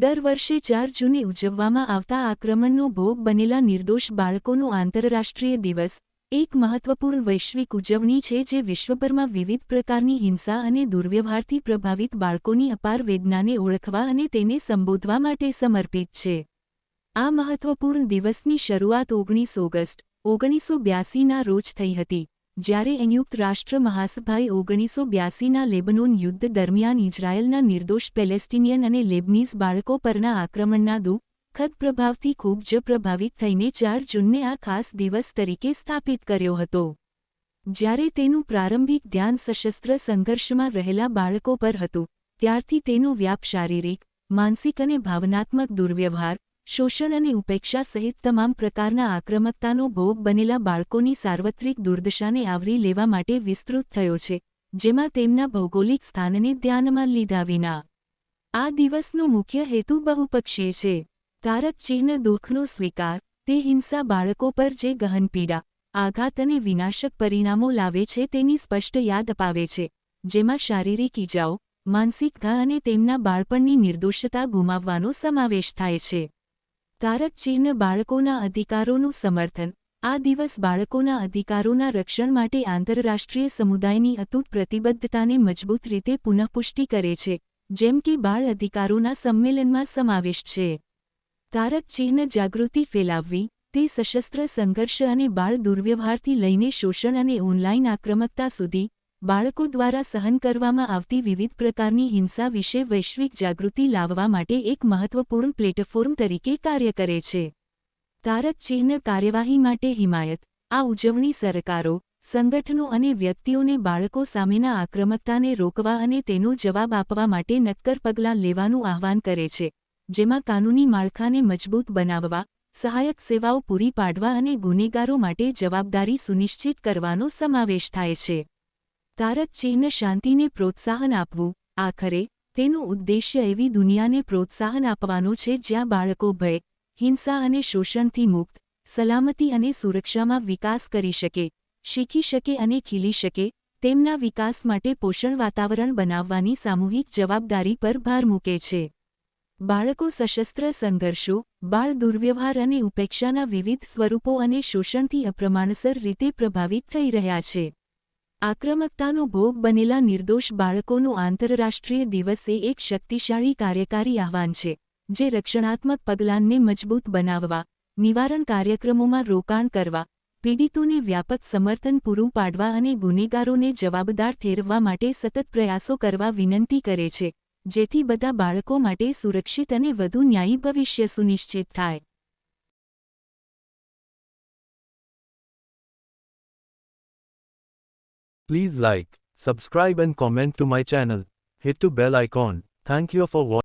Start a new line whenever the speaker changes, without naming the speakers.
દર વર્ષે ચાર જૂને ઉજવવામાં આવતા આક્રમણનો ભોગ બનેલા નિર્દોષ બાળકોનો આંતરરાષ્ટ્રીય દિવસ, એક મહત્વપૂર્ણ વૈશ્વિક ઉજવણી છે જે વિશ્વભરમાં વિવિધ પ્રકારની હિંસા અને દુર્વ્યવહારથી પ્રભાવિત બાળકોની અપાર વેદનાને ઓળખવા અને તેને સંબોધવા માટે સમર્પિત છે. આ મહત્વપૂર્ણ દિવસની શરૂઆત ઓગણીસ ઓગસ્ટ, ઓગણીસો બ્યાસીના રોજ થઈ હતી. જ્યારે સંયુક્ત રાષ્ટ્ર મહાસભાએ ઓગણીસો બ્યાસીના લેબનોન યુદ્ધ દરમિયાન ઇઝરાયેલના નિર્દોષ પેલેસ્ટિનિયન અને લેબનીઝ બાળકો પરના આક્રમણના દુઃખદ પ્રભાવથી ખૂબ જ પ્રભાવિત થઈને ચાર જૂનને આ ખાસ દિવસ તરીકે સ્થાપિત કર્યો હતો. જ્યારે તેનું પ્રારંભિક ધ્યાન સશસ્ત્ર સંઘર્ષમાં રહેલા બાળકો પર હતું, ત્યારથી તેનો વ્યાપ શારીરિક, માનસિક અને ભાવનાત્મક દુર્વ્યવહાર શોષણ અને ઉપેક્ષા સહિત તમામ પ્રકારના આક્રમકતાનો ભોગ બનેલા બાળકોની સાર્વત્રિક દુર્દશાને આવરી લેવા માટે વિસ્તૃત થયો છે, જેમાં તેમના ભૌગોલિક સ્થાનને ધ્યાનમાં લીધા વિના. આ દિવસનો મુખ્ય હેતુ બહુપક્ષીય છે. તારક ચિહ્ન દુઃખનો સ્વીકાર, તે હિંસા બાળકો પર જે ગહન પીડા, આઘાત અને વિનાશક પરિણામો લાવે છે તેની સ્પષ્ટ યાદ અપાવે છે, જેમાં શારીરિક ઈજાઓ, માનસિક ઘા અને તેમના બાળપણની નિર્દોષતા ગુમાવવાનો સમાવેશ થાય છે. તારક ચિહ્ન બાળકોના અધિકારોનું સમર્થન. આ દિવસ બાળકોના અધિકારોના રક્ષણ માટે આંતરરાષ્ટ્રીય સમુદાયની અતૂટ પ્રતિબદ્ધતાને મજબૂત રીતે પુનઃપુષ્ટિ કરે છે, જેમ કે બાળ અધિકારોના સંમેલનમાં સમાવેશ છે. તારક ચિહ્ન જાગૃતિ ફેલાવવી, તે સશસ્ત્ર સંઘર્ષ અને બાળ દુર્વ્યવહારથી લઈને શોષણ અને ઓનલાઇન આક્રમકતા સુધી બાળકો દ્વારા સહન કરવામાં આવતી વિવિધ પ્રકારની હિંસા વિશે વૈશ્વિક જાગૃતિ લાવવા માટે એક મહત્વપૂર્ણ પ્લેટફોર્મ તરીકે કાર્ય કરે છે. તારક ચિહ્ન કાર્યવાહી માટે હિમાયત, આ ઉજવણી સરકારો, સંગઠનો અને વ્યક્તિઓને બાળકો સામેના આક્રમકતાને રોકવા અને તેનો જવાબ આપવા માટે નક્કર પગલાં લેવાનું આહ્વાન કરે છે, જેમાં કાનૂની માળખાને મજબૂત બનાવવા, સહાયક સેવાઓ પૂરી પાડવા અને ગુનેગારો માટે જવાબદારી સુનિશ્ચિત કરવાનો સમાવેશ થાય છે. તારક ચિહ્ન શાંતિને પ્રોત્સાહન આપવું. આખરે, તેનો ઉદ્દેશ્ય એવી દુનિયાને પ્રોત્સાહન આપવાનો છે જ્યાં બાળકો ભય, હિંસા અને શોષણથી મુક્ત, સલામતી અને સુરક્ષામાં વિકાસ કરી શકે, શીખી શકે અને ખીલી શકે, તેમના વિકાસ માટે પોષણ વાતાવરણ બનાવવાની સામૂહિક જવાબદારી પર ભાર મૂકે છે. બાળકો સશસ્ત્ર સંઘર્ષો, બાળ દુર્વ્યવહાર અને ઉપેક્ષાના વિવિધ સ્વરૂપો અને શોષણથી અપ્રમાણસર રીતે પ્રભાવિત થઈ રહ્યા છે. આક્રમકતાનો ભોગ બનેલા નિર્દોષ બાળકોનો આંતરરાષ્ટ્રીય દિવસ એક શક્તિશાળી કાર્યકારી આહ્વાન છે, જે રક્ષણાત્મક પગલાંને મજબૂત બનાવવા, નિવારણ કાર્યક્રમોમાં રોકાણ કરવા, પીડિતોને વ્યાપક સમર્થન પૂરું પાડવા અને ગુનેગારોને જવાબદાર ઠેરવવા માટે સતત પ્રયાસો કરવા વિનંતી કરે છે, જેથી બધા બાળકો માટે સુરક્ષિત અને વધુ ન્યાયી ભવિષ્ય સુનિશ્ચિત થાય.
Please like, subscribe and comment to my channel. Hit to bell icon. Thank you for watching.